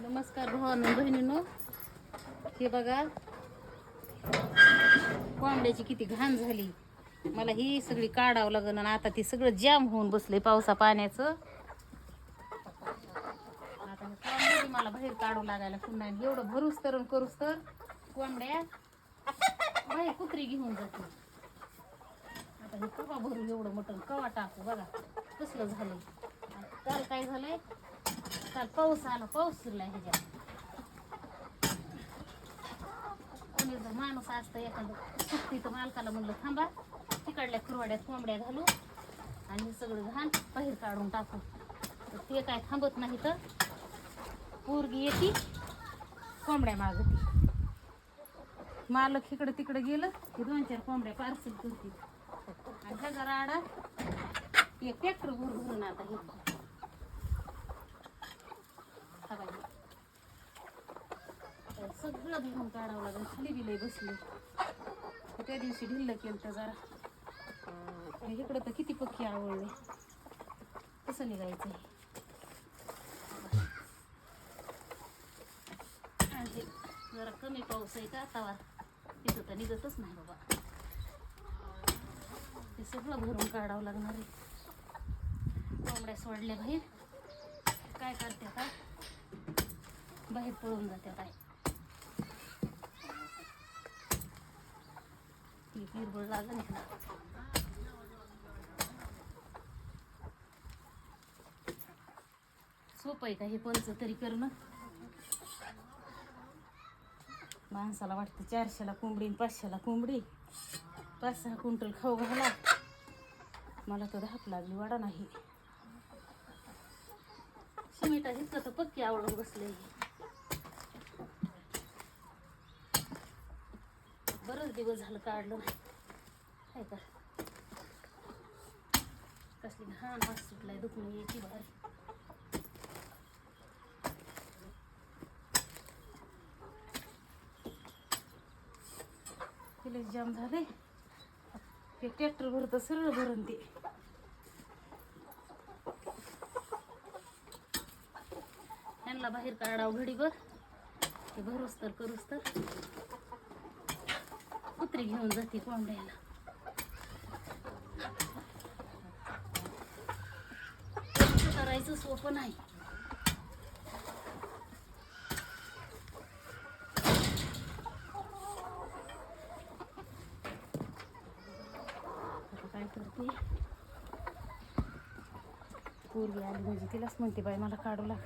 नमस्कार भावांनो बहिणीनो. हे बघा. कोंबड्याची किती घाण झाली. मला ही सगळी काढावं लागन आणि आता ती सगळं जाम होऊन बसले पावसा पाण्याचं. आता मला बाहेर काढू लागायला पुन्हा एवढं भरूस तर करूस तर कोंबड्या बाहेर कुत्री घेऊन जाते आता हे कवा भरू एवढं मटण कवा टाकू बघा. कसलं झालं काल काय झालंय? काल पाऊस आला पाऊस सुरलाय ह्याच्यात. कोणी जर माणूस असतं एखादं सुट्टी तर मालकाला म्हणलं थांबा तिकडल्या खुरवाड्यात कोंबड्या घालू आणि सगळं घाण बाहेर काढून टाकू. तर ते काय थांबत नाही तर पोरगी येते कोंबड्या मागती. मालक इकडं तिकडं गेलं की दोन चार कोंबड्या पार्सल करते आणि ह्याचा राडा एक ट्रॅक्टर भरून आता हे बाई. तर सगळं धरून काढावं लागेल. खाली बिलय बसली. तर त्या दिवशी ढिल्ल केलं तर जरा इकडं तर किती पक्की आवडले कसं निघायचं आणि जरा कमी पाऊस आहे का आता? तिथं तर निघतच नाही बाबा. ते सगळं भरून काढावं लागणार आहे. कोंबड्या सोडल्या बाहेर. काय करते काय? बाहेर पळून जाते काय ती हिरबळ नाही सोपं आहे का हे पंच तरी करणं? माणसाला वाटतं चारशेला कोंबडी आणि पाचशेला कोंबडी. पाच सहा क्विंटल खाऊ घाला. मला तर धाप लागली वाडा नाही. शिमिटा इतकं तर पक्की आवडून बसले बरंच दिवस झालं काढलं काय का कसली घाण वास सुटलाय दुखणं यायची भारी तिला जाम झाले ते ट्रॅक्टर भरत सरळ भरून ते. त्यांना बाहेर काढावं घडी बर ते भरूस तर करूस तर. कुत्री घेऊन जाते कोंबड्याला. करायचं सोपं नाही. काय करते? पूर्वी आली म्हणजे तिलाच म्हणते बाई मला काढू लाग.